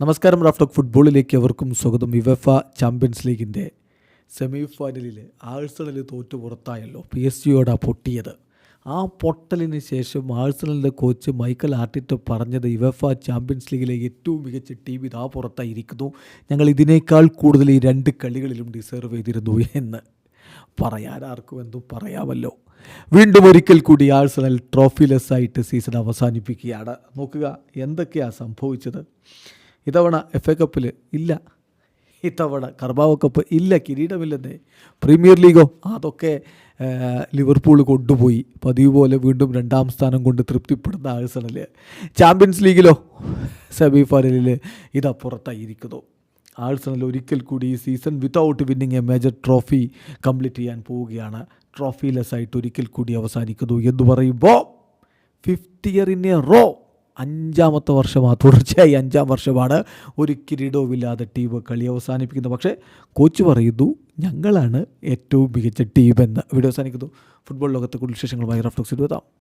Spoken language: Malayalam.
നമസ്കാരം റാഫ്റ്റോക്ക് ഫുട്ബോളിലേക്ക് അവർക്കും സ്വാഗതം. വിവഫ ചാമ്പ്യൻസ് ലീഗിന്റെ സെമി ഫൈനലിൽ ആഴ്സണൽ തോറ്റു പുറത്തായല്ലോ പി എസ് ജിയോടാ പൊട്ടിയത്. ആ പൊട്ടലിന് ശേഷം ആഴ്സണലിന്റെ കോച്ച് മൈക്കൽ ആർട്ടിറ്റ് പറഞ്ഞത് യുവഫ ചാമ്പ്യൻസ് ലീഗിലെ ഏറ്റവും മികച്ച ടീം ഇതാ പുറത്തായിരിക്കുന്നു. ഞങ്ങൾ ഇതിനേക്കാൾ കൂടുതൽ ഈ രണ്ട് കളികളിലും ഡിസേർവ് ചെയ്തിരുന്നു എന്ന് പറയാൻ ആർക്കും എന്തും പറയാമല്ലോ. വീണ്ടും ഒരിക്കൽ കൂടി ആഴ്സണൽ ട്രോഫിലെസ് ആയിട്ട് സീസൺ അവസാനിപ്പിക്കുകയാണ്. നോക്കുക എന്തൊക്കെയാണ് സംഭവിച്ചത്? ഇത്തവണ എഫ് എ കപ്പിൽ ഇല്ല. ഇത്തവണ കർബാവ കപ്പ് ഇല്ല കിരീടമില്ലെന്നേ. പ്രീമിയർ ലീഗോ അതൊക്കെ ലിവർപൂൾ കൊണ്ടുപോയി. പതിവ് പോലെ വീണ്ടും രണ്ടാം സ്ഥാനം കൊണ്ട് തൃപ്തിപ്പെടുന്ന ആഴ്സണൽ ചാമ്പ്യൻസ് ലീഗിലോ സെമി ഫൈനലിൽ ഇതാ പുറത്തായിരിക്കുന്നു ആഴ്സണൽ ഒരിക്കൽ കൂടി ഈ season without winning a major trophy complete ചെയ്യാൻ പോവുകയാണ്. ട്രോഫിലെസ് ആയിട്ട് ഒരിക്കൽ കൂടി അവസാനിക്കുന്നു എന്ന് പറയുമ്പോൾ fifth year in a row അഞ്ചാമത്തെ വർഷമാണ് തുടർച്ചയായി അഞ്ചാം വർഷമാണ് ഒരു കിരീടവുമില്ലാതെ ടീം കളി അവസാനിപ്പിക്കുന്നത്. പക്ഷേ കോച്ച് പറയുന്നു ഞങ്ങളാണ് ഏറ്റവും മികച്ച ടീമെന്ന്. വീഡിയോ അവസാനിക്കുന്നു. ഫുട്ബോൾ ലോകത്തെ കൂടുതൽ വിശേഷങ്ങളുമായി റഫ്ലോക്സ് എഴുതാം